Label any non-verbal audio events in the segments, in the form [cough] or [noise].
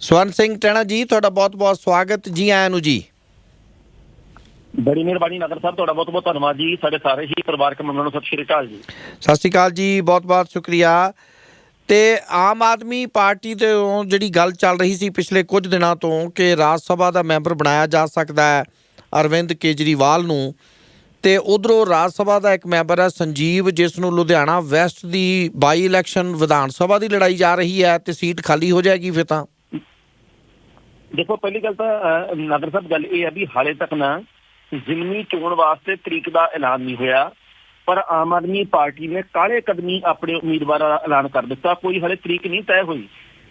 ਸਵਰਨ ਸਿੰਘ ਟੈਣਾ ਜੀ ਤੁਹਾਡਾ ਬਹੁਤ-ਬਹੁਤ ਸਵਾਗਤ ਜੀ ਆਇਆਂ ਨੂੰ ਜੀ। ਬੜੀ ਮਿਹਰਬਾਨੀ ਨਗਰ ਸਾਹਿਬ ਤੁਹਾਡਾ ਬਹੁਤ ਬਹੁਤ ਧੰਨਵਾਦ ਜੀ ਸਾਡੇ ਸਾਰੇ ਹੀ ਪਰਿਵਾਰਕ ਮੈਂਬਰਾਂ ਨੂੰ ਸਤਿ ਸ਼੍ਰੀ ਅਕਾਲ ਜੀ। ਸਤਿ ਸ਼੍ਰੀ ਅਕਾਲ ਜੀ ਬਹੁਤ-ਬਹੁਤ ਸ਼ੁਕਰੀਆ। ਤੇ ਆਮ ਆਦਮੀ ਪਾਰਟੀ ਦੇ ਤੋਂ ਜਿਹੜੀ ਗੱਲ ਚੱਲ ਰਹੀ ਸੀ ਪਿਛਲੇ ਕੁਝ ਦਿਨਾਂ ਤੋਂ ਕਿ ਰਾਜ ਸਭਾ ਦਾ ਮੈਂਬਰ ਬਣਾਇਆ ਜਾ ਸਕਦਾ ਹੈ ਅਰਵਿੰਦ ਕੇਜਰੀਵਾਲ ਨੂੰ ਤੇ ਉਧਰੋਂ ਰਾਜ ਸਭਾ ਦਾ ਇੱਕ ਮੈਂਬਰ ਹੈ ਸੰਜੀਵ ਜਿਸ ਨੂੰ ਲੁਧਿਆਣਾ ਵੈਸਟ ਦੀ ਬਾਈ ਇਲੈਕਸ਼ਨ ਵਿਧਾਨ ਸਭਾ ਦੀ ਲੜਾਈ ਜਾ ਰਹੀ ਹੈ ਤੇ ਸੀਟ ਖਾਲੀ ਹੋ ਜਾਏਗੀ ਫਿਰ ਤਾਂ। ਦੇਖੋ ਪਹਿਲੀ ਗੱਲ ਤਾਂ ਅਹ, ਸਾਹਿਬ ਗੱਲ ਇਹ ਹੈ ਵੀ ਹਾਲੇ ਤੱਕ ਨਾ ਜ਼ਿਮਨੀ ਚੋਣ ਵਾਸਤੇ ਤਰੀਕ ਦਾ ਐਲਾਨ ਨਹੀਂ ਹੋਇਆ ਪਰ ਆਮ ਆਦਮੀ ਪਾਰਟੀ ਨੇ ਕਾਲੇ ਕਦਮੀ ਆਪਣੇ ਉਮੀਦਵਾਰਾਂ ਦਾ ਐਲਾਨ ਕਰ ਦਿੱਤਾ। ਕੋਈ ਹਾਲੇ ਤਰੀਕ ਨਹੀਂ ਤੈਅ ਹੋਈ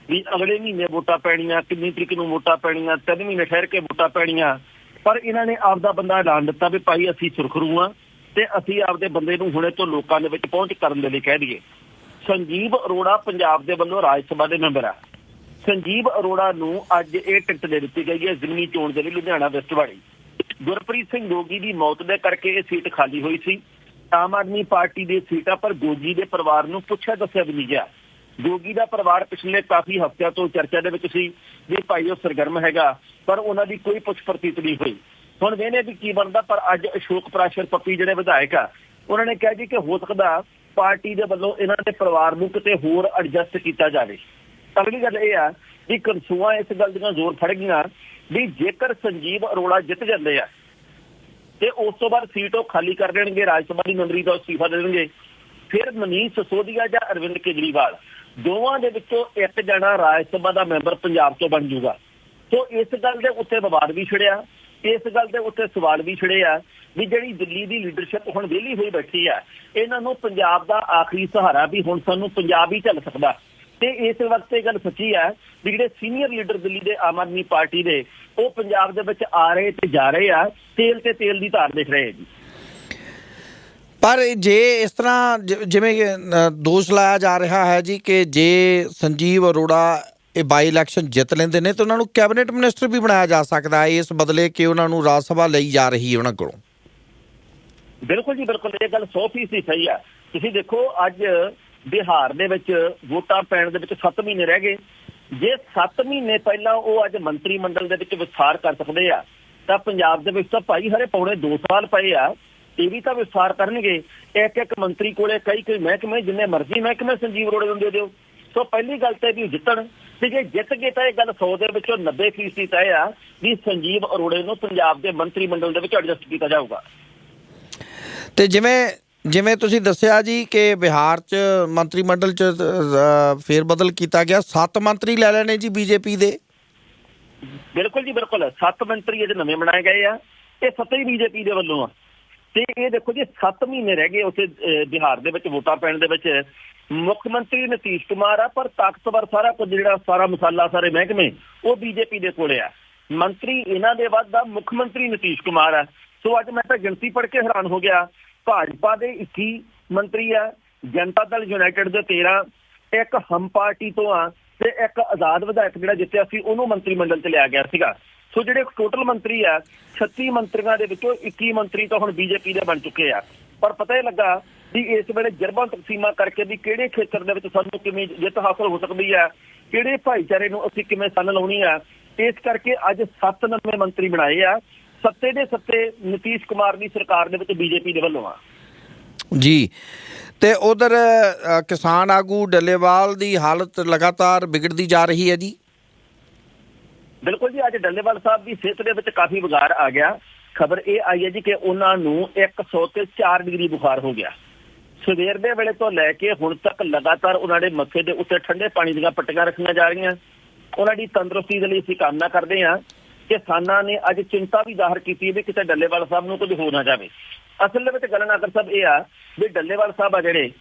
ਵੀ ਅਗਲੇ ਮਹੀਨੇ ਵੋਟਾਂ ਪੈਣੀਆਂ ਕਿੰਨੀ ਤਰੀਕ ਨੂੰ ਵੋਟਾਂ ਪੈਣੀਆਂ ਤਿੰਨ ਮਹੀਨੇ ਠਹਿਰ ਕੇ ਵੋਟਾਂ ਪੈਣੀਆਂ। ਪਰ ਇਹਨਾਂ ਨੇ ਆਪਦਾ ਬੰਦਾ ਐਲਾਨ ਦਿੱਤਾ ਵੀ ਭਾਈ ਅਸੀਂ ਸੁਰਖਰੂ ਹਾਂ ਤੇ ਅਸੀਂ ਆਪਦੇ ਬੰਦੇ ਨੂੰ ਹੁਣੇ ਤੋਂ ਲੋਕਾਂ ਦੇ ਵਿੱਚ ਪਹੁੰਚ ਕਰਨ ਦੇ ਲਈ ਕਹਿ ਦਈਏ। ਸੰਜੀਵ ਅਰੋੜਾ ਪੰਜਾਬ ਦੇ ਵੱਲੋਂ ਰਾਜ ਸਭਾ ਦੇ ਮੈਂਬਰ ਆ। ਸੰਜੀਵ ਅਰੋੜਾ ਨੂੰ ਅੱਜ ਇਹ ਟਿਕਟ ਦੇ ਦਿੱਤੀ ਗਈ ਹੈ ਜ਼ਿਮਨੀ ਚੋਣ ਦੇ ਲਈ ਲੁਧਿਆਣਾ ਵੈਸਟ ਵਾਲੀ। ਗੁਰਪ੍ਰੀਤ ਸਿੰਘ ਗੋਗੀ ਦੀ ਮੌਤ ਦੇ ਕਰਕੇ ਇਹ ਸੀਟ ਖਾਲੀ ਹੋਈ ਸੀ। ਆਮ ਆਦਮੀ ਪਾਰਟੀ ਦੀ ਸੀਟਾਂ ਪਰ ਗੋਗੀ ਦੇ ਪਰਿਵਾਰ ਨੂੰ ਪੁੱਛਿਆ ਦੱਸਿਆ ਵੀ ਨਹੀਂ ਗਿਆ। ਗੋਗੀ ਦਾ ਪਰਿਵਾਰ ਪਿਛਲੇ ਕਾਫੀ ਹਫ਼ਤਿਆਂ ਤੋਂ ਚਰਚਾ ਦੇ ਵਿੱਚ ਸੀ ਵੀ ਭਾਈ ਉਹ ਸਰਗਰਮ ਹੈਗਾ, ਪਰ ਉਹਨਾਂ ਦੀ ਕੋਈ ਪੁੱਛ ਪ੍ਰਤੀਤ ਨਹੀਂ ਹੋਈ। ਹੁਣ ਵੇਨੇ ਵੀ ਕੀ ਬਣਦਾ, ਪਰ ਅੱਜ ਅਸ਼ੋਕ ਪ੍ਰਾਸ਼ਰ ਪੱਪੀ ਜਿਹੜੇ ਵਿਧਾਇਕ ਆ, ਉਹਨਾਂ ਨੇ ਕਿਹਾ ਜੀ ਕਿ ਹੋ ਸਕਦਾ ਪਾਰਟੀ ਦੇ ਵੱਲੋਂ ਇਹਨਾਂ ਦੇ ਪਰਿਵਾਰ ਨੂੰ ਕਿਤੇ ਹੋਰ ਐਡਜਸਟ ਕੀਤਾ ਜਾਵੇ। ਅਗਲੀ ਗੱਲ ਇਹ ਆ ਵੀ ਕਨਸੂਆ ਇਸ ਗੱਲ ਦੀਆਂ ਜ਼ੋਰ ਫੜ ਗਈਆਂ ਵੀ ਜੇਕਰ ਸੰਜੀਵ ਅਰੋੜਾ ਜਿੱਤ ਜਾਂਦੇ ਆ ਤੇ ਉਸ ਤੋਂ ਬਾਅਦ ਸੀਟ ਉਹ ਖਾਲੀ ਕਰ ਦੇਣਗੇ ਰਾਜ ਸਭਾ ਦੀ ਮੰਤਰੀ ਦਾ ਅਸਤੀਫਾ ਦੇ ਦੇਣਗੇ, ਫਿਰ ਮਨੀਸ਼ ਸਸੋਦੀਆ ਜਾਂ ਅਰਵਿੰਦ ਕੇਜਰੀਵਾਲ ਦੋਵਾਂ ਦੇ ਵਿੱਚੋਂ ਇੱਕ ਜਣਾ ਰਾਜ ਸਭਾ ਦਾ ਮੈਂਬਰ ਪੰਜਾਬ ਤੋਂ ਬਣ ਜਾਊਗਾ। ਸੋ ਇਸ ਗੱਲ ਦੇ ਉੱਤੇ ਵਿਵਾਦ ਵੀ ਛਿੜਿਆ, ਇਸ ਗੱਲ ਦੇ ਉੱਤੇ ਸਵਾਲ ਵੀ ਛਿੜੇ ਆ ਵੀ ਜਿਹੜੀ ਦਿੱਲੀ ਦੀ ਲੀਡਰਸ਼ਿਪ ਹੁਣ ਵਿਹਲੀ ਹੋਈ ਬੈਠੀ ਆ, ਇਹਨਾਂ ਨੂੰ ਪੰਜਾਬ ਦਾ ਆਖਰੀ ਸਹਾਰਾ ਵੀ ਹੁਣ ਸਾਨੂੰ ਪੰਜਾਬ ਹੀ ਚੱਲ ਸਕਦਾ। ਤੇ ਇਸ ਵਕਤ ਇਹ ਗੱਲ ਸੱਚੀ ਹੈ ਵੀ ਜਿਹੜੇ ਸੀਨੀਅਰ ਲੀਡਰ ਦਿੱਲੀ ਦੇ ਆਮ ਆਦਮੀ ਪਾਰਟੀ ਦੇ ਉਹ ਪੰਜਾਬ ਦੇ ਵਿੱਚ ਆ ਰਹੇ ਤੇ ਜਾ ਰਹੇ ਆ ਤੇਲ ਤੇ ਤੇਲ ਦੀ ਧਾਰ ਦੇਖ ਰਹੇ ਜੀ। ਪਰ ਜੇ ਇਸ ਤਰ੍ਹਾਂ ਜਿਵੇਂ ਦੋਸ਼ ਲਾਇਆ ਜਾ ਰਿਹਾ ਹੈ ਜੀ ਕਿ ਜੇ ਸੰਜੀਵ ਅਰੋੜਾ ਇਹ ਬਾਈ ਇਲੈਕਸ਼ਨ ਜਿੱਤ ਲੈਂਦੇ ਨੇ ਤਾਂ ਉਹਨਾਂ ਨੂੰ ਕੈਬਨਿਟ ਮਿਨਿਸਟਰ ਵੀ ਬਣਾਇਆ ਜਾ ਸਕਦਾ ਹੈ। ਇਸ ਬਦਲੇ ਕਿ ਉਹਨਾਂ ਨੂੰ ਰਾਜ ਸਭਾ ਲਈ ਜਾ ਰਹੀ ਹੈ ਉਹਨਾਂ ਕੋਲੋਂ। ਬਿਲਕੁਲ ਜੀ ਬਿਲਕੁਲ ਇਹ ਗੱਲ 100% ਸਹੀ ਆ ਤੁਸੀਂ ਦੇਖੋ ਅੱਜ ਬਿਹਾਰ ਦੇ ਵਿੱਚ ਵੋਟਾਂ ਪੈਣ ਦੇ ਵਿੱਚ 7 ਮਹੀਨੇ ਰਹਿ ਗਏ। ਜੇ 7 ਮਹੀਨੇ ਪਹਿਲਾਂ ਉਹ ਅੱਜ ਮੰਤਰੀ ਮੰਡਲ ਦੇ ਵਿੱਚ ਵਿਸਥਾਰ ਕਰ ਸਕਦੇ ਆ, ਤਾਂ ਪੰਜਾਬ ਦੇ ਵਿੱਚ ਤਾਂ ਭਾਈ ਹਰੇ ਪੌਣੇ 2 ਸਾਲ ਪਏ ਆ, ਇਹ ਵੀ ਤਾਂ ਵਿਸਥਾਰ ਕਰਨਗੇ। ਇੱਕ ਇੱਕ ਮੰਤਰੀ ਕੋਲੇ ਕਈ ਕਈ ਮਹਿਕਮੇ, ਜਿੰਨੇ ਮਰਜ਼ੀ ਮਹਿਕਮੇ ਸੰਜੀਵ ਅਰੋੜੇ ਨੂੰ ਦੇ ਦਿਓ। ਸੋ ਪਹਿਲੀ ਗੱਲ ਤੇ ਵੀ ਜਿੱਤਣ ਤੇ ਜੇ ਜਿੱਤ ਗਏ ਤਾਂ ਇਹ ਗੱਲ 100 ਦੇ ਵਿੱਚੋਂ 90% ਤੈਅ ਆ ਵੀ ਸੰਜੀਵ ਅਰੋੜੇ ਨੂੰ ਪੰਜਾਬ ਦੇ ਮੰਤਰੀ ਮੰਡਲ ਦੇ ਵਿੱਚ ਐਡਜਸਟ ਕੀਤਾ ਜਾਊਗਾ। ਤੇ ਜਿਵੇਂ ਜਿਵੇਂ ਤੁਸੀਂ ਦੱਸਿਆ ਜੀ ਕਿ ਬਿਹਾਰ 'ਚ ਮੰਤਰੀ ਮੰਡਲ 'ਚ ਫੇਰ ਬਦਲ ਕੀਤਾ ਗਿਆ, ਸੱਤ ਮੰਤਰੀ ਲੈ ਲੈਣੇ ਜੀ ਬੀਜੇਪੀ ਦੇ? ਬਿਲਕੁਲ ਜੀ, ਬਿਲਕੁਲ। ਸੱਤ ਮੰਤਰੀ ਇਹਦੇ ਨਵੇਂ ਬਣਾਏ ਗਏ ਆ। ਇਹ ਸੱਤੇ ਹੀ ਬੀਜੇਪੀ ਦੇ ਵੱਲੋਂ ਆ। ਤੇ ਇਹ ਦੇਖੋ ਜੀ 7 ਮਹੀਨੇ ਰਹਿ ਗਏ ਉੱਥੇ ਬਿਹਾਰ ਦੇ ਵਿੱਚ, ਵੋਟਾਂ ਪੈਣ ਦੇ ਵਿੱਚ। ਮੁੱਖ ਮੰਤਰੀ ਨਤੀਸ਼ ਕੁਮਾਰ ਆ, ਪਰ ਤਾਕਤਵਰ ਸਾਰਾ ਕੁਝ ਜਿਹੜਾ ਸਾਰਾ ਮਸਾਲਾ, ਸਾਰੇ ਮਹਿਕਮੇ, ਉਹ ਬੀਜੇਪੀ ਦੇ ਕੋਲੇ ਆ। ਮੰਤਰੀ ਇਹਨਾਂ ਦੇ ਵੱਧ ਦਾ ਮੁੱਖ ਮੰਤਰੀ ਨਤੀਸ਼ ਕੁਮਾਰ ਆ। ਸੋ ਅੱਜ ਮੈਂ ਤਾਂ ਗਿਣਤੀ ਪੜ੍ਹ ਕੇ ਹੈਰਾਨ ਹੋ ਗਿਆ ਭਾਜਪਾ ਦੇ 21 ਮੰਤਰੀ ਆ, ਜਨਤਾ ਦਲ ਯੂਨਾਈਟਿਡ ਦੇ 13 ਇੱਕ ਹਮ ਪਾਰਟੀ ਤੋਂ ਆ ਤੇ ਇੱਕ ਆਜ਼ਾਦ ਵਿਧਾਇਕ ਜਿਹੜਾ ਜਿੱਤਿਆ ਸੀ, ਉਹਨੂੰ ਮੰਤਰੀ ਮੰਡਲ ਚ ਲਿਆ ਗਿਆ ਸੀਗਾ। ਸੋ ਜਿਹੜੇ ਟੋਟਲ ਮੰਤਰੀ ਆ 36 ਮੰਤਰੀਆਂ ਦੇ ਵਿੱਚੋਂ 21 ਮੰਤਰੀ ਤਾਂ ਹੁਣ ਬੀਜੇਪੀ ਦੇ ਬਣ ਚੁੱਕੇ ਆ। ਪਰ ਪਤਾ ਹੀ ਲੱਗਾ ਵੀ ਇਸ ਵੇਲੇ ਜਰਬਾਂ ਤਕਸੀਮਾ ਕਰਕੇ ਵੀ ਕਿਹੜੇ ਖੇਤਰ ਦੇ ਵਿੱਚ ਸਾਨੂੰ ਕਿਵੇਂ ਜਿੱਤ ਹਾਸਲ ਹੋ ਸਕਦੀ ਆ, ਕਿਹੜੇ ਭਾਈਚਾਰੇ ਨੂੰ ਅਸੀਂ ਕਿਵੇਂ ਸੰਨ ਲਾਉਣੀ ਆ, ਇਸ ਕਰਕੇ ਅੱਜ 7 ਨਵੇਂ ਮੰਤਰੀ ਬਣਾਏ ਆ। ਸੱਤੇ ਦੇ ਸੱਤੇ ਨਤੀਸ਼ ਕੁਮਾਰ ਦੀ ਸਰਕਾਰ ਦੇ ਵਿੱਚ ਬੀਜੇਪੀ ਦੇ ਵੱਲੋਂ ਆ। ਜੀ ਤੇ ਉਧਰ ਕਿਸਾਨ ਆਗੂ ਡੱਲੇਵਾਲ ਦੀ ਹਾਲਤ ਲਗਾਤਾਰ ਵਿਗੜਦੀ ਜਾ ਰਹੀ ਹੈ ਜੀ। ਬਿਲਕੁਲ ਜੀ ਅੱਜ ਡੱਲੇਵਾਲ ਸਾਹਿਬ ਦੀ ਸਿਹਤ ਦੇ ਵਿੱਚ ਕਾਫੀ ਵਿਗਾੜ ਆ ਗਿਆ। ਖਬਰ ਇਹ ਆਈ ਹੈ ਜੀ ਕਿ ਉਹਨਾਂ ਨੂੰ 100 ਤੇ 4 ਡਿਗਰੀ ਬੁਖਾਰ ਹੋ ਗਿਆ। ਸਵੇਰ ਦੇ ਵੇਲੇ ਤੋਂ ਲੈ ਕੇ ਹੁਣ ਤੱਕ ਲਗਾਤਾਰ ਉਹਨਾਂ ਦੇ ਮੱਥੇ ਦੇ ਉੱਤੇ ਠੰਡੇ ਪਾਣੀ ਦੀਆਂ ਪੱਟੀਆਂ ਰੱਖੀਆਂ ਜਾ ਰਹੀਆਂ। ਉਹਨਾਂ ਦੀ ਤੰਦਰੁਸਤੀ ਦੇ ਲਈ ਅਸੀਂ ਕਾਮਨਾ ਕਰਦੇ ਹਾਂ। ਕਿਸਾਨਾਂ ਨੇ ਅੱਜ ਚਿੰਤਾ ਵੀ ਜ਼ਾਹਰ ਕੀਤੀ ਹੈ ਵੀ ਕਿਤੇ ਡੱਲੇਵਾਲ ਸਾਹਿਬ ਨੂੰ ਕੁਝ ਹੋ ਨਾ ਜਾਵੇ। ਅਸਲ ਦੇ ਵਿੱਚ ਗੱਲ ਨਾਗਰ ਸਾਹਿਬ ਇਹ ਆ ਵੀ ਡੱਲੇਵਾਲ ਸਾਹਿਬ ਆ ਜਿਹੜੇ,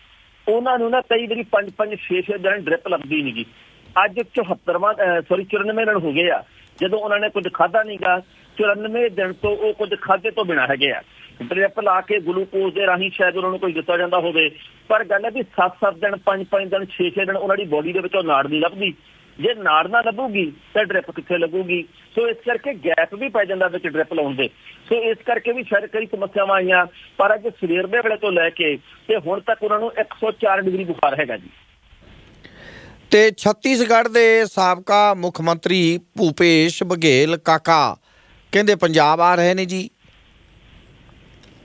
ਉਹਨਾਂ ਨੂੰ ਨਾ ਕਈ ਵਾਰੀ 5 5 6 6 ਦਿਨ ਡ੍ਰਿਪ ਲੱਗਦੀ ਨਹੀਂਗੀ ਅੱਜ 74ਵਾਂ ਸੌਰੀ 94 ਦਿਨ ਹੋ ਗਏ ਆ। ਜਦੋਂ ਉਹਨਾਂ ਨੇ ਕੁਝ ਖਾਦਾ ਨਹੀਂਗਾ 94 ਦਿਨ ਤੋਂ ਉਹ ਕੁਝ ਖਾਦੇ ਤੋਂ ਬਿਨਾ ਹੈਗੇ ਆ। ਡ੍ਰਿਪ ਲਾ ਕੇ ਗਲੂਕੋਜ਼ ਦੇ ਰਾਹੀਂ ਸ਼ਾਇਦ ਉਹਨਾਂ ਨੂੰ ਕੋਈ ਦਿੱਤਾ ਜਾਂਦਾ ਹੋਵੇ। ਪਰ ਗੱਲ ਹੈ ਵੀ 7-7 ਦਿਨ 5-5 ਦਿਨ 6-6 ਦਿਨ ਉਹਨਾਂ ਦੀ ਬੋਡੀ ਦੇ ਵਿੱਚੋਂ ਨਾੜ ਨਹੀਂ ਲੱਭਦੀ। ਜੇ ਨਾੜ ਨਾ ਲੱਭੂਗੀ ਤਾਂ ਡ੍ਰਿਪ ਕਿੱਥੇ ਲੱਗੂਗੀ? ਸੋ ਇਸ ਕਰਕੇ ਗੈਪ ਵੀ ਪੈ ਜਾਂਦਾ ਵਿੱਚ ਡ੍ਰਿਪ ਲਾਉਣ ਦੇ। ਸੋ ਇਸ ਕਰਕੇ ਵੀ ਸ਼ਾਇਦ ਕਈ ਸਮੱਸਿਆਵਾਂ ਆਈਆਂ ਪਰ ਅੱਜ ਸਵੇਰ ਦੇ ਵੇਲੇ ਤੋਂ ਲੈ ਕੇ ਤੇ ਹੁਣ ਤੱਕ ਉਹਨਾਂ ਨੂੰ 104 ਡਿਗਰੀ ਬੁਖਾਰ ਹੈਗਾ ਜੀ। ਤੇ ਛੱਤੀਸਗੜ੍ਹ ਦੇ ਸਾਬਕਾ ਮੁੱਖ ਮੰਤਰੀ ਭੂਪੇਸ਼ ਬਘੇਲ ਕਾਕਾ ਕਹਿੰਦੇ ਪੰਜਾਬ ਆ ਰਹੇ ਨੇ ਜੀ।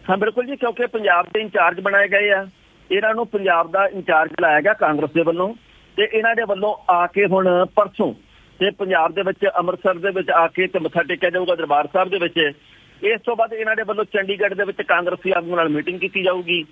ਹਾਂ ਬਿਲਕੁਲ ਜੀ ਕਿਉਂਕਿ ਪੰਜਾਬ ਦੇ ਇੰਚਾਰਜ ਬਣਾਏ ਗਏ ਆ। ਇਹਨਾਂ ਨੂੰ ਪੰਜਾਬ ਦਾ ਇੰਚਾਰਜ ਲਾਇਆ ਗਿਆ ਕਾਂਗਰਸ ਦੇ ਵੱਲੋਂ। ਤੇ ਇਹਨਾਂ ਦੇ ਵੱਲੋਂ ਆ ਕੇ ਹੁਣ ਪਰਸੋਂ ਤੇ ਪੰਜਾਬ ਦੇ ਵਿੱਚ, ਅੰਮ੍ਰਿਤਸਰ ਦੇ ਵਿੱਚ ਆ ਕੇ ਤੇ ਮੱਥਾ ਟੇਕਿਆ ਜਾਊਗਾ ਦਰਬਾਰ ਸਾਹਿਬ ਦੇ ਵਿੱਚ। ਇਸ ਤੋਂ ਬਾਅਦ ਇਹਨਾਂ ਦੇ ਵੱਲੋਂ ਚੰਡੀਗੜ੍ਹ ਦੇ ਵਿੱਚ ਕਾਂਗਰਸੀ ਆਗੂਆਂ ਨਾਲ ਮੀਟਿੰਗ ਕੀਤੀ ਜਾਊਗੀ।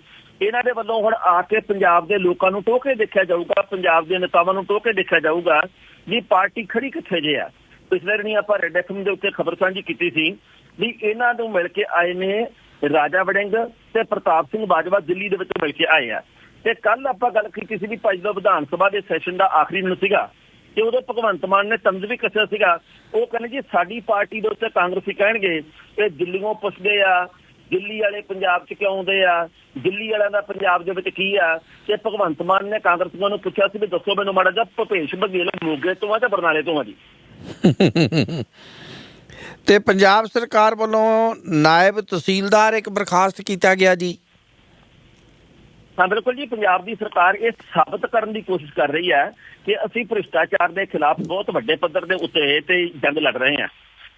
ਇਹਨਾਂ ਦੇ ਵੱਲੋਂ ਹੁਣ ਆ ਕੇ ਪੰਜਾਬ ਦੇ ਲੋਕਾਂ ਨੂੰ ਟੋਕੇ ਦੇਖਿਆ ਜਾਊਗਾ, ਪੰਜਾਬ ਦੇ ਨੇਤਾਵਾਂ ਨੂੰ ਟੋਕੇ ਦੇਖਿਆ ਜਾਊਗਾ ਵੀ ਪਾਰਟੀ ਖੜੀ ਕਿੱਥੇ ਜੇ ਆ। ਪਿਛਲੇ ਦਿਨੀ ਆਪਾਂ ਰੈਡ ਐਫਐਮ ਦੇ ਉੱਤੇ ਖਬਰ ਸਾਂਝੀ ਕੀਤੀ ਸੀ ਵੀ ਇਹਨਾਂ ਨੂੰ ਮਿਲ ਕੇ ਆਏ ਨੇ ਰਾਜਾ ਵੜਿੰਗ ਤੇ ਪ੍ਰਤਾਪ ਸਿੰਘ ਬਾਜਵਾ ਦਿੱਲੀ ਦੇ ਵਿੱਚ ਮਿਲ ਕੇ ਆਏ ਆ। ਤੇ ਕੱਲ ਆਪਾਂ ਗੱਲ ਕੀਤੀ ਸੀ ਵੀ ਭਾਈ ਦਾ ਵਿਧਾਨ ਸਭਾ ਦੇ ਸੈਸ਼ਨ ਦਾ ਆਖਰੀ ਦਿਨ ਸੀਗਾ ਤੇ ਉਦੋਂ ਭਗਵੰਤ ਮਾਨ ਨੇ ਤੰਜ਼ ਵੀ ਕੱਸਿਆ ਸੀਗਾ। ਉਹ ਕਹਿੰਦੇ ਜੀ ਸਾਡੀ ਪਾਰਟੀ ਦੇ ਉੱਤੇ ਕਾਂਗਰਸੀ ਕਹਿਣਗੇ ਇਹ ਦਿੱਲੀੋਂ ਪੁੱਛਦੇ ਆ, ਦਿੱਲੀ ਵਾਲੇ ਪੰਜਾਬ 'ਚ ਕਿਉਂ ਆਉਂਦੇ ਆ, ਦਿੱਲੀ ਵਾਲਿਆਂ ਦਾ ਪੰਜਾਬ ਦੇ ਵਿੱਚ ਕੀ ਆ? ਤੇ ਭਗਵੰਤ ਮਾਨ ਨੇ ਕਾਂਗਰਸੀਆਂ ਨੂੰ ਪੁੱਛਿਆ ਸੀ ਵੀ ਦੱਸੋ ਮੈਨੂੰ ਮਾੜਾ ਜਿਹਾ ਭੁਪੇਸ਼ ਬਘੇਲ ਮੋਗੇ ਤੋਂ ਆ ਜਾਂ ਬਰਨਾਲੇ ਤੋਂ ਆ ਜੀ? ਤੇ ਪੰਜਾਬ ਸਰਕਾਰ ਵੱਲੋਂ ਨਾਇਬ ਤਹਿਸੀਲਦਾਰ ਇੱਕ ਬਰਖਾਸਤ ਕੀਤਾ ਗਿਆ ਜੀ। ਹਾਂ, ਬਿਲਕੁਲ ਜੀ, ਪੰਜਾਬ ਦੀ ਸਰਕਾਰ ਇਹ ਸਾਬਤ ਕਰਨ ਦੀ ਕੋਸ਼ਿਸ਼ ਕਰ ਰਹੀ ਹੈ ਕਿ ਅਸੀਂ ਭ੍ਰਿਸ਼ਟਾਚਾਰ ਦੇ ਖਿਲਾਫ ਬਹੁਤ ਵੱਡੇ ਪੱਧਰ ਦੇ ਉੱਤੇ ਤੇ ਜੰਗ ਲੜ ਰਹੇ ਹਾਂ।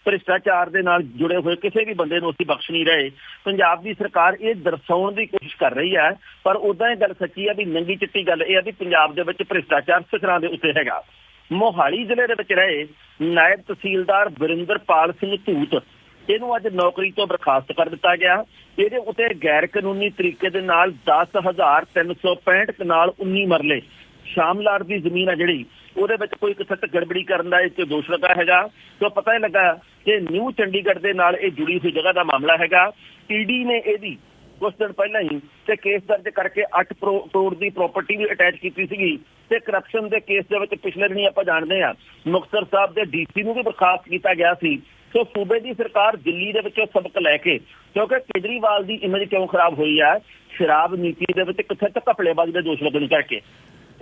ਭ੍ਰਿਸ਼ਟਾਚਾਰ ਦੇ ਨਾਲ ਜੁੜੇ ਹੋਏ ਕਿਸੇ ਵੀ ਬੰਦੇ ਨੂੰ ਅਸੀਂ ਬਖਸ਼ ਨਹੀਂ ਰਹੇ। ਪੰਜਾਬ ਦੀ ਸਰਕਾਰ ਇਹ ਦਰਸਾਉਣ ਦੀ ਕੋਸ਼ਿਸ਼ ਕਰ ਰਹੀ ਹੈ, ਪਰ ਉਦਾਂ ਇਹ ਗੱਲ ਸੱਚੀ ਹੈ ਵੀ ਨੰਗੀ ਚਿੱਟੀ ਗੱਲ ਇਹ ਹੈ ਵੀ ਪੰਜਾਬ ਦੇ ਵਿੱਚ ਭ੍ਰਿਸ਼ਟਾਚਾਰ ਸਿਖਰਾਂ ਦੇ ਉੱਤੇ ਹੈਗਾ। ਮੋਹਾਲੀ ਜ਼ਿਲ੍ਹੇ ਦੇ ਵਿੱਚ ਰਹੇ ਨਾਇਬ ਤਹਿਸੀਲਦਾਰ ਵਰਿੰਦਰਪਾਲ ਸਿੰਘ ਧੂਤ ਇਹਨੂੰ ਅੱਜ ਨੌਕਰੀ ਤੋਂ ਬਰਖਾਸਤ ਕਰ ਦਿੱਤਾ ਗਿਆ। ਇਹਦੇ ਉੱਤੇ ਗੈਰ ਕਾਨੂੰਨੀ ਤਰੀਕੇ ਦੇ ਨਾਲ 10365 ਕਨਾਲ 19 ਮਰਲੇ। ਸ਼ਾਮਲਾਰ ਦੀ ਜ਼ਮੀਨ ਆ ਜਿਹੜੀ, ਉਹਦੇ ਵਿੱਚ ਕੋਈ ਕਿਸਤ ਗੜਬੜੀ ਕਰਨ ਦਾ ਇੱਕ ਦੋਸ਼ ਲੱਗਾ ਹੈਗਾ। ਤੇ ਪਤਾ ਹੀ ਲੱਗਾ ਕਿ ਨਿਊ ਚੰਡੀਗੜ੍ਹ ਦੇ ਨਾਲ ਇਹ ਜੁੜੀ ਹੋਈ ਜਗ੍ਹਾ ਦਾ ਮਾਮਲਾ ਹੈਗਾ। ਈਡੀ ਨੇ ਇਹਦੀ ਕੁਝ ਦਿਨ ਪਹਿਲਾਂ ਹੀ ਤੇ ਕੇਸ ਦਰਜ ਕਰਕੇ 8 ਕਰੋੜ ਦੀ ਪ੍ਰਾਪਰਟੀ ਵੀ ਅਟੈਚ ਕੀਤੀ ਸੀਗੀ ਤੇ ਕਰਪਸ਼ਨ ਦੇ ਕੇਸ ਦੇ ਵਿੱਚ ਪਿਛਲੇ ਦਿਨੀ ਆਪਾਂ ਜਾਣਦੇ ਆ ਮੁਕਤਸਰ ਸਾਹਿਬ ਦੇ ਡੀਸੀ ਨੂੰ ਵੀ ਬਰਖਾਸਤ ਕੀਤਾ ਗਿਆ ਸੀ। ਸੋ ਸੂਬੇ ਦੀ ਸਰਕਾਰ ਦਿੱਲੀ ਦੇ ਵਿੱਚੋਂ ਸਬਕ ਲੈ ਕੇ, ਕਿਉਂਕਿ ਕੇਜਰੀਵਾਲ ਦੀ ਇਮੇਜ ਕਿਉਂ ਖਰਾਬ ਹੋਈ ਆ? ਸ਼ਰਾਬ ਨੀਤੀ ਦੇ ਵਿੱਚ ਕਿੱਥੇ ਤੱਕ ਘਪਲੇਬਾਜ਼ੀ ਦੇ ਦੋਸ਼ ਲੱਗਣ ਕਰਕੇ।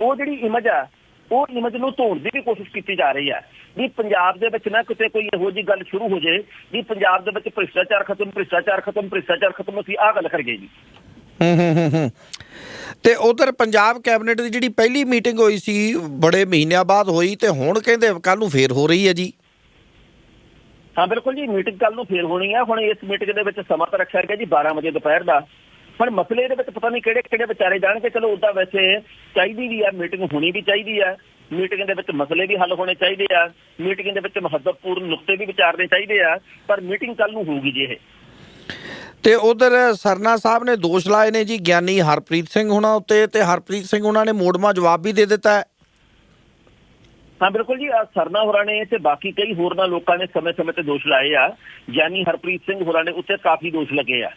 ਉਹ ਜਿਹੜੀ ਇਮੇਜ ਆ, ਉਹ ਇਮੇਜ ਨੂੰ ਧੋਣ ਦੀ ਵੀ ਕੋਸ਼ਿਸ਼ ਕੀਤੀ ਜਾ ਰਹੀ ਹੈ ਵੀ ਪੰਜਾਬ ਦੇ ਵਿੱਚ ਨਾ ਕਿਤੇ ਕੋਈ ਇਹੋ ਜੀ ਗੱਲ ਸ਼ੁਰੂ ਹੋ ਜੇ, ਵੀ ਪੰਜਾਬ ਦੇ ਵਿੱਚ ਭ੍ਰਿਸ਼ਟਾਚਾਰ ਖਤਮ ਭ੍ਰਿਸ਼ਟਾਚਾਰ ਖਤਮ ਭ੍ਰਿਸ਼ਟਾਚਾਰ ਖਤਮ, ਅਸੀਂ ਆਹ ਗੱਲ ਕਰ ਗਏ ਜੀ। ਹੂੰ ਹੂੰ ਹੂੰ ਤੇ ਉਧਰ ਪੰਜਾਬ ਕੈਬਨਿਟ ਦੀ ਜਿਹੜੀ ਪਹਿਲੀ ਮੀਟਿੰਗ ਹੋਈ ਸੀ, ਬੜੇ ਮਹੀਨਿਆਂ ਬਾਅਦ ਹੋਈ ਤੇ ਹੁਣ ਕਹਿੰਦੇ ਕੱਲ ਨੂੰ ਫੇਰ ਹੋ ਰਹੀ ਹੈ ਜੀ। ਹਾਂ, ਬਿਲਕੁਲ ਜੀ ਮੀਟਿੰਗ ਕੱਲ ਨੂੰ ਫੇਰ ਹੋਣੀ ਹੈ ਹੁਣ ਇਸ ਮੀਟਿੰਗ ਦੇ ਵਿੱਚ ਸਮਾਂ ਤਾਂ ਰੱਖਿਆ ਗਿਆ ਜੀ 12 ਵਜੇ ਦੁਪਹਿਰ ਦਾ। ਪਰ ਮਸਲੇ ਦੇ ਵਿੱਚ ਪਤਾ ਨਹੀਂ ਕਿਹੜੇ ਕਿਹੜੇ ਵਿਚਾਰੇ ਜਾਣਗੇ। ਚਲੋ ਉਦਾਂ ਵੈਸੇ ਚਾਹੀਦੀ ਵੀ ਹੈ ਮੀਟਿੰਗ ਹੋਣੀ ਵੀ ਚਾਹੀਦੀ ਹੈ ਮੀਟਿੰਗ ਦੇ ਵਿੱਚ ਮਸਲੇ ਵੀ ਹੱਲ ਹੋਣੇ ਚਾਹੀਦੇ ਆ। ਮੀਟਿੰਗ ਦੇ ਵਿੱਚ ਮਹੱਤਵਪੂਰਨ ਨੁਕਤੇ ਵੀ ਵਿਚਾਰਨੇ ਚਾਹੀਦੇ ਆ। ਪਰ ਮੀਟਿੰਗ ਕੱਲ ਨੂੰ ਹੋਊਗੀ ਜੀ ਇਹ। ਤੇ ਉਧਰ ਸਰਨਾ ਸਾਹਿਬ ਨੇ ਦੋਸ਼ ਲਾਏ ਨੇ ਜੀ, ਗਿਆਨੀ ਹਰਪ੍ਰੀਤ ਸਿੰਘ ਹੁਣਾਂ ਉੱਤੇ। ਤੇ ਹਰਪ੍ਰੀਤ ਸਿੰਘ ਉਹਨਾਂ ਨੇ ਮੋੜਮਾ ਜਵਾਬ ਵੀ ਦੇ ਦਿੱਤਾ ਹਾਂ, ਬਿਲਕੁਲ ਜੀ ਸਰਨਾ ਹੋਰਾਂ ਨੇ ਤੇ ਬਾਕੀ ਕਈ ਹੋਰਨਾਂ ਲੋਕਾਂ ਨੇ ਸਮੇਂ-ਸਮੇਂ ਤੇ ਦੋਸ਼ ਲਾਏ ਆ, ਯਾਨੀ ਹਰਪ੍ਰੀਤ ਸਿੰਘ ਹੋਰਾਂ ਨੇ ਉੱਤੇ ਕਾਫੀ ਦੋਸ਼ ਲੱਗੇ ਆ।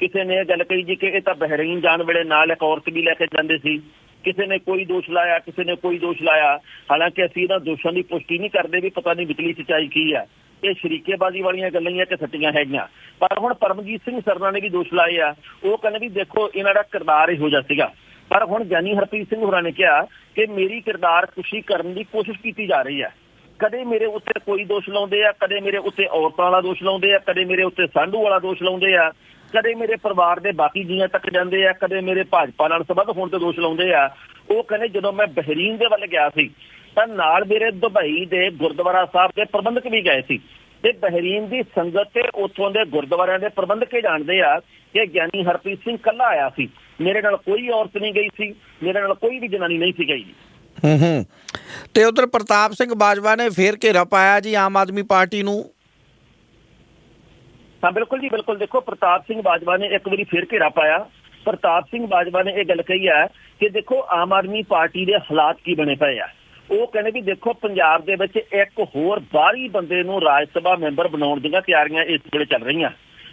ਕਿਸੇ ਨੇ ਇਹ ਗੱਲ ਕਹੀ ਜੀ ਕਿ ਇਹ ਤਾਂ ਬਹਿਰੀਨ ਜਾਣ ਵੇਲੇ ਨਾਲ ਇੱਕ ਔਰਤ ਵੀ ਲੈ ਕੇ ਜਾਂਦੇ ਸੀ। ਕਿਸੇ ਨੇ ਕੋਈ ਦੋਸ਼ ਲਾਇਆ, ਕਿਸੇ ਨੇ ਕੋਈ ਦੋਸ਼ ਲਾਇਆ। ਹਾਲਾਂਕਿ ਅਸੀਂ ਇਹਨਾਂ ਦੋਸ਼ਾਂ ਦੀ ਪੁਸ਼ਟੀ ਨਹੀਂ ਕਰਦੇ ਵੀ ਪਤਾ ਨਹੀਂ ਵਿਚਲੀ ਸੱਚਾਈ ਕੀ ਹੈ ਇਹ ਸ਼ਰੀਕੇਬਾਜ਼ੀ ਵਾਲੀਆਂ ਗੱਲਾਂ ਹੀ ਆ ਕਿ ਸੱਚੀਆਂ ਹੈਗੀਆਂ। ਪਰ ਹੁਣ ਪਰਮਜੀਤ ਸਿੰਘ ਸਰਨਾ ਨੇ ਵੀ ਦੋਸ਼ ਲਾਏ ਆ। ਉਹ ਕਹਿੰਦੇ ਵੀ ਦੇਖੋ, ਇਹਨਾਂ ਦਾ ਕਿਰਦਾਰ ਇਹੋ ਜਿਹਾ ਸੀਗਾ। ਪਰ ਹੁਣ ਗਿਆਨੀ ਹਰਪ੍ਰੀਤ ਸਿੰਘ ਹੋਰਾਂ ਨੇ ਕਿਹਾ ਕਿ ਮੇਰੀ ਕਿਰਦਾਰ ਕੁਸ਼ੀ ਕਰਨ ਦੀ ਕੋਸ਼ਿਸ਼ ਕੀਤੀ ਜਾ ਰਹੀ ਹੈ। ਕਦੇ ਮੇਰੇ ਉੱਤੇ ਕੋਈ ਦੋਸ਼ ਲਾਉਂਦੇ ਆ, ਕਦੇ ਮੇਰੇ ਉੱਤੇ ਔਰਤਾਂ ਵਾਲਾ ਦੋਸ਼ ਲਾਉਂਦੇ ਆ, ਕਦੇ ਮੇਰੇ ਉੱਤੇ ਸਾਂਢੂ ਵਾਲਾ ਦੋਸ਼ ਲਾਉਂਦੇ ਆ, ਕਦੇ ਮੇਰੇ ਪਰਿਵਾਰ ਦੇ ਬਾਕੀ ਜੀਆਂ ਤੱਕ ਜਾਂਦੇ ਆ, ਕਦੇ ਮੇਰੇ ਭਾਜਪਾ ਨਾਲ ਸੰਬੰਧ ਹੋਣ ਤੇ ਦੋਸ਼ ਲਾਉਂਦੇ ਆ। ਉਹ ਕਹਿੰਦੇ ਜਦੋਂ ਮੈਂ ਬਹਿਰੀਨ ਦੇ ਵੱਲ ਗਿਆ ਸੀ, ਤਾਂ ਨਾਲ ਮੇਰੇ ਦੁਬਈ ਦੇ ਗੁਰਦੁਆਰਾ ਸਾਹਿਬ ਦੇ ਪ੍ਰਬੰਧਕ ਵੀ ਗਏ ਸੀ। ਤੇ ਬਹਿਰੀਨ ਦੀ ਸੰਗਤ ਤੇ ਉੱਥੋਂ ਦੇ ਗੁਰਦੁਆਰਿਆਂ ਦੇ ਪ੍ਰਬੰਧਕ ਇਹ ਜਾਣਦੇ ਆ ਕਿ ਗਿਆਨੀ ਹਰਪ੍ਰੀਤ ਸਿੰਘ ਕੱਲਾ ਆਇਆ ਸੀ। ਮੇਰੇ ਨਾਲ ਕੋਈ ਔਰਤ ਨਹੀਂ ਗਈ ਸੀ ਮੇਰੇ ਨਾਲ ਕੋਈ ਵੀ ਜਨਾਨੀ ਨਹੀਂ ਸੀ ਗਈ। ਹੂੰ ਹੂੰ। ਤੇ ਉਧਰ ਪ੍ਰਤਾਪ ਸਿੰਘ ਬਾਜਵਾ ਨੇ ਫੇਰ ਘੇਰਾ ਪਾਇਆ ਜੀ ਆਮ ਆਦਮੀ ਪਾਰਟੀ ਨੂੰ। ਹਾਂ ਬਿਲਕੁਲ ਜੀ ਬਿਲਕੁਲ। ਦੇਖੋ ਪ੍ਰਤਾਪ ਸਿੰਘ ਬਾਜਵਾ ਨੇ ਇੱਕ ਵਾਰੀ ਫੇਰ ਘੇਰਾ ਪਾਇਆ। ਪ੍ਰਤਾਪ ਸਿੰਘ ਬਾਜਵਾ ਨੇ ਇਹ ਗੱਲ ਕਹੀ ਹੈ ਕਿ ਦੇਖੋ ਆਮ ਆਦਮੀ ਪਾਰਟੀ ਦੇ ਹਾਲਾਤ ਕੀ ਬਣੇ ਪਏ ਆ। ਉਹ ਕਹਿੰਦੇ ਵੀ ਦੇਖੋ ਪੰਜਾਬ ਦੇ ਵਿੱਚ ਇੱਕ ਹੋਰ ਬਾਹਰੀ ਬੰਦੇ ਨੂੰ ਰਾਜ ਸਭਾ ਮੈਂਬਰ ਬਣਾਉਣ ਦੀਆਂ ਤਿਆਰੀਆਂ ਇਸ ਵੇਲੇ ਚੱਲ ਰਹੀਆਂ।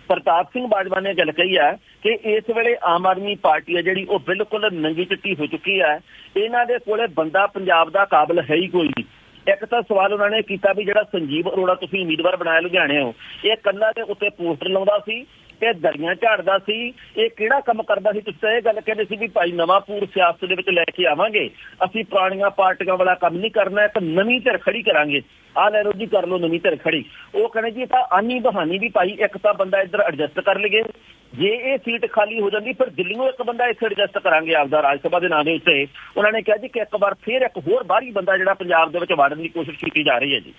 ਪ੍ਰਤਾਪ ਸਿੰਘ ਬਾਜਵਾ ਨੇ ਗੱਲ ਕਹੀ ਹੈ ਕਿ ਇਸ ਵੇਲੇ ਆਮ ਆਦਮੀ ਪਾਰਟੀ ਹੈ ਜਿਹੜੀ ਉਹ ਬਿਲਕੁਲ ਨੰਗੀ ਚਿੱਟੀ ਹੋ ਚੁੱਕੀ ਹੈ। ਇਹਨਾਂ ਦੇ ਕੋਲੇ ਬੰਦਾ ਪੰਜਾਬ ਦਾ ਕਾਬਲ ਹੈ ਹੀ ਕੋਈ ਨਹੀਂ। ਇੱਕ ਤਾਂ ਸਵਾਲ ਉਹਨਾਂ ਨੇ ਕੀਤਾ ਵੀ ਜਿਹੜਾ ਸੰਜੀਵ ਅਰੋੜਾ ਤੁਸੀਂ ਉਮੀਦਵਾਰ ਬਣਾਇਆ ਲੁਧਿਆਣੇ ਹੋ, ਇਹ ਕੰਨਾਂ ਦੇ ਉੱਤੇ ਪੋਸਟਰ ਲਾਉਂਦਾ ਸੀ, ਇਹ ਦਰੀਆਂ ਝਾੜਦਾ ਸੀ, ਇਹ ਕਿਹੜਾ ਕੰਮ ਕਰਦਾ ਸੀ? ਤੁਸੀਂ ਤਾਂ ਇਹ ਗੱਲ ਕਹਿੰਦੇ ਸੀ ਵੀ ਭਾਈ ਨਵਾਂ ਪੂਰ ਸਿਆਸਤ ਦੇ ਵਿੱਚ ਲੈ ਕੇ ਆਵਾਂਗੇ। ਅਸੀਂ ਪੁਰਾਣੀਆਂ ਪਾਰਟੀਆਂ ਵਾਲਾ ਕੰਮ ਨਹੀਂ ਕਰਨਾ, ਇੱਕ ਨਵੀਂ ਧਿਰ ਖੜੀ ਕਰਾਂਗੇ। ਆ ਲੈ ਲਓ ਜੀ ਕਰ ਲਓ ਨਵੀਂ ਧਿਰ ਖੜੀ ਉਹ ਕਹਿੰਦੇ ਜੀ ਤਾਂ ਆਨੀ ਬਹਾਨੀ ਵੀ ਭਾਈ ਇੱਕ ਤਾਂ ਬੰਦਾ ਇੱਧਰ ਐਡਜਸਟ ਕਰ ਲਈਏ। ਜੇ ਇਹ ਸੀਟ ਖਾਲੀ ਹੋ ਜਾਂਦੀ ਫਿਰ ਦਿੱਲੀੋਂ ਇੱਕ ਬੰਦਾ ਇੱਥੇ ਐਡਜਸਟ ਕਰਾਂਗੇ ਆਪਦਾ ਰਾਜ ਸਭਾ ਦੇ ਨਾਂ ਦੇ ਉੱਤੇ। ਉਹਨਾਂ ਨੇ ਕਿਹਾ ਜੀ ਕਿ ਇੱਕ ਵਾਰ ਫੇਰ ਇੱਕ ਹੋਰ ਬਾਹਰੀ ਬੰਦਾ ਜਿਹੜਾ ਪੰਜਾਬ ਦੇ ਵਿੱਚ ਵੜਨ ਦੀ ਕੋਸ਼ਿਸ਼ ਕੀਤੀ ਜਾ ਰਹੀ ਹੈ ਜੀ।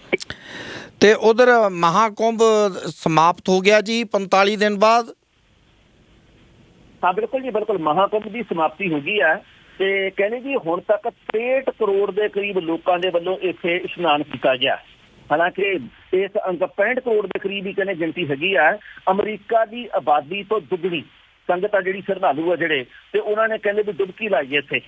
ਤੇ ਉਧਰ ਮਹਾਕੁੰਭ ਸਮਾਪਤ ਹੋ ਗਿਆ ਜੀ 45 ਦਿਨ ਬਾਅਦ। ਹਾਂ ਬਿਲਕੁਲ ਜੀ ਬਿਲਕੁਲ। ਮਹਾਕੁੰਭ ਦੀ ਸਮਾਪਤੀ ਹੋ ਗਈ ਹੈ। ਤੇ ਕਹਿੰਦੇ ਜੀ ਹੁਣ ਤੱਕ 63 ਕਰੋੜ ਦੇ ਕਰੀਬ ਲੋਕਾਂ ਦੇ ਵੱਲੋਂ ਇੱਥੇ ਇਸ਼ਨਾਨ ਕੀਤਾ ਗਿਆ। ਹਾਲਾਂਕਿ ਇਸ ਅੰਕ 65 ਕਰੋੜ ਦੇ ਕਰੀਬ ਹੀ ਕਹਿੰਦੇ ਗਿਣਤੀ ਹੈਗੀ ਆ। ਅਮਰੀਕਾ ਦੀ ਆਬਾਦੀ ਤੋਂ ਦੁੱਗਣੀ ਸੰਗਤ ਆ ਜਿਹੜੀ ਸ਼ਰਧਾਲੂ ਆ ਜਿਹੜੇ, ਤੇ ਉਹਨਾਂ ਨੇ ਕਹਿੰਦੇ ਵੀ ਡੁਬਕੀ ਲਾਈ ਇੱਥੇ।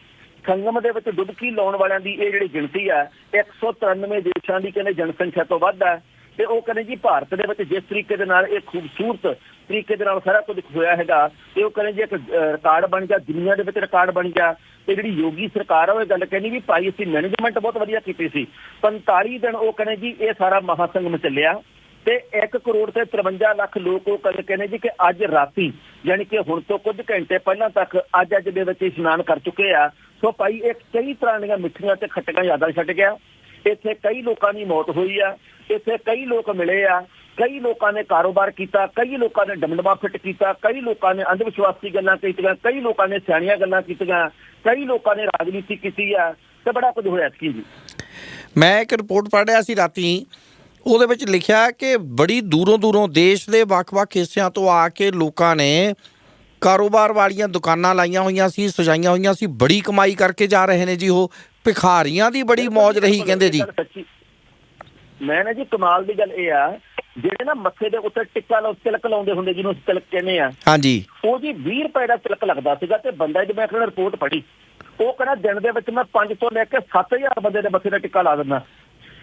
ਸੰਗਮ ਦੇ ਵਿੱਚ ਡੁਬਕੀ ਲਾਉਣ ਵਾਲਿਆਂ ਦੀ ਇਹ ਜਿਹੜੀ ਗਿਣਤੀ ਆ 193 ਦੇਸ਼ਾਂ ਦੀ ਕਹਿੰਦੇ ਜਨਸੰਖਿਆ ਤੋਂ ਵੱਧ ਹੈ ਤੇ ਉਹ ਕਹਿੰਦੇ ਜੀ ਭਾਰਤ ਦੇ ਵਿੱਚ ਜਿਸ ਤਰੀਕੇ ਦੇ ਨਾਲ ਇਹ ਖੂਬਸੂਰਤ ਤਰੀਕੇ ਦੇ ਨਾਲ ਸਾਰਾ ਕੁਝ ਹੋਇਆ ਹੈਗਾ ਤੇ ਉਹ ਕਹਿੰਦੇ ਜੀ ਇੱਕ ਰਿਕਾਰਡ ਬਣ ਗਿਆ, ਦੁਨੀਆ ਦੇ ਵਿੱਚ ਰਿਕਾਰਡ ਬਣ ਗਿਆ, ਤੇ ਜਿਹੜੀ ਯੋਗੀ ਸਰਕਾਰ ਆ, ਉਹ ਇਹ ਗੱਲ ਕਹਿੰਦੀ ਵੀ ਭਾਈ ਅਸੀਂ ਮੈਨੇਜਮੈਂਟ ਬਹੁਤ ਵਧੀਆ ਕੀਤੀ ਸੀ। 45 ਦਿਨ ਉਹ ਕਹਿੰਦੇ ਜੀ ਇਹ ਸਾਰਾ ਮਹਾਸੰਗਮ ਚੱਲਿਆ ਤੇ 1 ਕਰੋੜ ਤੇ 53 ਲੱਖ ਲੋਕ ਉਹ ਕਹਿੰਦੇ ਕਹਿੰਦੇ ਜੀ ਕਿ ਅੱਜ ਰਾਤੀ, ਯਾਨੀ ਕਿ ਹੁਣ ਤੋਂ ਕੁਝ ਘੰਟੇ ਪਹਿਲਾਂ ਤੱਕ ਅੱਜ ਅੱਜ ਦੇ ਵਿੱਚ ਇਸ਼ਨਾਨ ਕਰ ਚੁੱਕੇ ਆ। ਸੋ ਭਾਈ ਇਹ ਕਈ ਤਰ੍ਹਾਂ ਦੀਆਂ ਮਿੱਠੀਆਂ ਤੇ ਖੱਟੀਆਂ ਯਾਦਾਂ ਛੱਡ ਗਿਆ। ਇੱਥੇ ਕਈ ਲੋਕਾਂ ਦੀ ਮੌਤ ਹੋਈ ਆ, ਇੱਥੇ ਕਈ ਲੋਕ ਮਿਲੇ ਆ। ਕਈ ਲੋਕਾਂ ਨੇ ਕਾਰੋਬਾਰ ਕੀਤਾ ਕਈ ਲੋਕਾਂ ਨੇ ਡਮਡਮਾ ਫਿੱਟ ਕੀਤਾ ਕਈ ਲੋਕਾਂ ਨੇ ਅੰਧ ਵਿਸ਼ਵਾਸੀ ਗੱਲਾਂ ਕੀਤੀਆਂ ਕਈ ਲੋਕਾਂ ਨੇ ਸਿਆਣੀਆਂ ਗੱਲਾਂ ਕੀਤੀਆਂ ਕਈ ਲੋਕਾਂ ਨੇ ਰਾਜਨੀਤੀ ਕੀਤੀ ਆ ਤੇ ਬੜਾ ਕੁਝ ਹੋਇਆ ਸੀ ਜੀ ਮੈਂ ਇੱਕ ਰਿਪੋਰਟ ਪੜ੍ਹ ਰਿਹਾ ਸੀ ਰਾਤੀ ਉਹਦੇ ਵਿੱਚ ਲਿਖਿਆ ਕਿ ਬੜੀ ਦੂਰੋਂ ਦੂਰੋਂ ਦੇਸ਼ ਦੇ ਵੱਖ-ਵੱਖ ਹਿੱਸਿਆਂ ਤੋਂ ਆ ਕੇ ਲੋਕਾਂ ਨੇ ਕਾਰੋਬਾਰ ਵਾਲੀਆਂ ਦੁਕਾਨਾਂ ਲਾਈਆਂ ਹੋਈਆਂ ਸੀ ਸਜਾਈਆਂ ਹੋਈਆਂ ਸੀ ਬੜੀ ਕਮਾਈ ਕਰਕੇ ਜਾ ਰਹੇ ਨੇ ਜੀ ਉਹ ਭਿਖਾਰੀਆਂ ਦੀ ਬੜੀ ਮੌਜ ਰਹੀ ਕਹਿੰਦੇ ਜੀ। ਮੈਂ ਨਾ ਜੀ ਕਮਾਲ ਦੀ ਗੱਲ ਇਹ ਆ ਜਿਹੜੇ ਨਾ ਮੱਥੇ ਦੇ ਉੱਤੇ ਟਿੱਕਾ ਲਾ ਤਿਲਕ ਲਾਉਂਦੇ ਹੁੰਦੇ ਜਿਹਨੂੰ ਅਸੀਂ ਤਿਲਕ ਕਹਿੰਦੇ ਆ ਹਾਂਜੀ। ਉਹ ਜੀ 20 ਰੁਪਏ ਦਾ ਤਿਲਕ ਲੱਗਦਾ ਸੀਗਾ ਤੇ ਬੰਦਾ ਜਦ ਮੈਂ ਇੱਕ ਰਿਪੋਰਟ ਪੜ੍ਹੀ। ਉਹ ਕਹਿੰਦਾ ਦਿਨ ਦੇ ਵਿੱਚ ਮੈਂ 5 ਤੋਂ ਲੈ ਕੇ 7000 ਬੰਦੇ ਦੇ ਮੱਥੇ ਦਾ ਟਿੱਕਾ ਲਾ ਦਿੰਦਾ।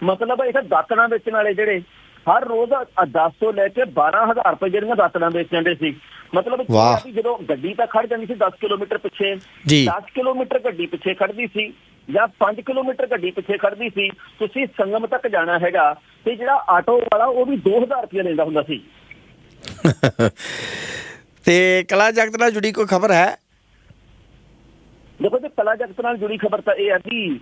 ਮਤਲਬ ਇਹ ਦਾਤਣਾ ਵੇਚਣ ਵਾਲੇ ਜਿਹੜੇ ਹਰ ਰੋਜ਼ 10 ਤੋਂ ਲੈ ਕੇ 12000 ਰੁਪਏ ਜਿਹੜੀਆਂ ਦਾਤਣਾ ਵੇਚ ਜਾਂਦੇ ਸੀ। ਮਤਲਬ ਕੀ ਜਦੋਂ ਗੱਡੀ ਤਾਂ ਖੜ ਜਾਂਦੀ ਸੀ 10 ਕਿਲੋਮੀਟਰ ਪਿੱਛੇ ਜੀ। 10 ਕਿਲੋਮੀਟਰ ਗੱਡੀ ਪਿੱਛੇ ਖੜਦੀ ਸੀ ਜਾਂ 5 ਕਿਲੋਮੀਟਰ ਗੱਡੀ ਪਿੱਛੇ ਖੜਦੀ ਸੀ ਤੁਸੀਂ ਸੰਗਮ ਤੱਕ ਜਾਣਾ ਹੈਗਾ ਤੇ ਜਿਹੜਾ ਆਟੋ ਵਾਲਾ ਉਹ ਵੀ 2000 ਰੁਪਏ ਲੈਂਦਾ ਹੁੰਦਾ ਸੀ। [laughs] ਤੇ ਕਲਾ ਜਗਤ ਨਾਲ ਜੁੜੀ ਕੋਈ ਖਬਰ ਹੈ? ਦੇਖੋ ਜੀ ਕਲਾ ਜਗਤ ਨਾਲ ਜੁੜੀ ਖਬਰ ਤਾਂ ਇਹ ਹੈ ਕਿ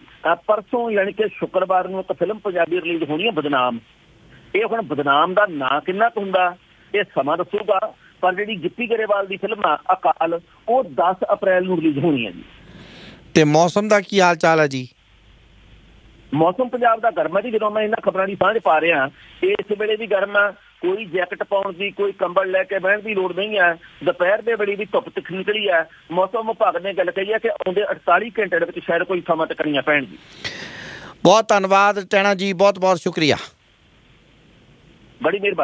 ਪਰਸੋਂ ਯਾਨੀ ਕਿ ਸ਼ੁੱਕਰਵਾਰ ਨੂੰ ਇੱਕ ਫਿਲਮ ਪੰਜਾਬੀ ਰਿਲੀਜ਼ ਹੋਣੀ ਹੈ ਬਦਨਾਮ। ਇਹ ਹੁਣ ਬਦਨਾਮ ਦਾ ਨਾਂ ਕਿੰਨਾ ਕੁ ਹੁੰਦਾ ਇਹ ਸਮਾਂ ਦੱਸੂਗਾ। ਪਰ ਜਿਹੜੀ ਗਿੱਪੀ ਗਰੇਵਾਲ ਦੀ ਫਿਲਮ ਆ ਅਕਾਲ ਉਹ 10 ਅਪ੍ਰੈਲ ਨੂੰ ਰਿਲੀਜ਼ ਹੋਣੀ ਹੈ ਜੀ। ਤੇ ਮੌਸਮ ਦਾ ਕੀ ਹਾਲ ਚਾਲ ਹੈ ਜੀ? ਮੌਸਮ ਪੰਜਾਬ ਦਾ ਗਰਮ ਹੈ ਜੀ। ਜਦੋਂ ਮੈਂ ਇਹਨਾਂ ਖਬਰਾਂ ਦੀ ਸਾਂਝ ਪਾ ਰਿਹਾ ਇਸ ਵੇਲੇ ਵੀ ਗਰਮ ਆ। ਕੋਈ ਜੈਕਟ ਪਾਉਣ ਦੀ ਕੋਈ ਕੰਬਲ ਲੈ ਕੇ ਬਹਿਣ ਦੀ ਲੋੜ ਨਹੀਂ ਹੈ। ਦੁਪਹਿਰ ਦੇ ਵੇਲੇ ਵੀ ਧੁੱਪ ਤਿੱਖ ਨਿਕਲੀ ਹੈ। ਮੌਸਮ ਵਿਭਾਗ ਨੇ ਗੱਲ ਕਹੀ ਹੈ ਕਿ ਆਉਂਦੇ 48 ਘੰਟੇ ਦੇ ਵਿੱਚ ਸ਼ਾਇਦ ਕੋਈ ਸਮਾਂ ਟਕਣੀਆਂ ਪੈਣ ਜੀ ਬਹੁਤ ਧੰਨਵਾਦ ਟੈਣਾ ਜੀ ਬਹੁਤ ਬਹੁਤ ਸ਼ੁਕਰੀਆ। ਬੜੀ ਮਿਹਰਬਾਨੀ।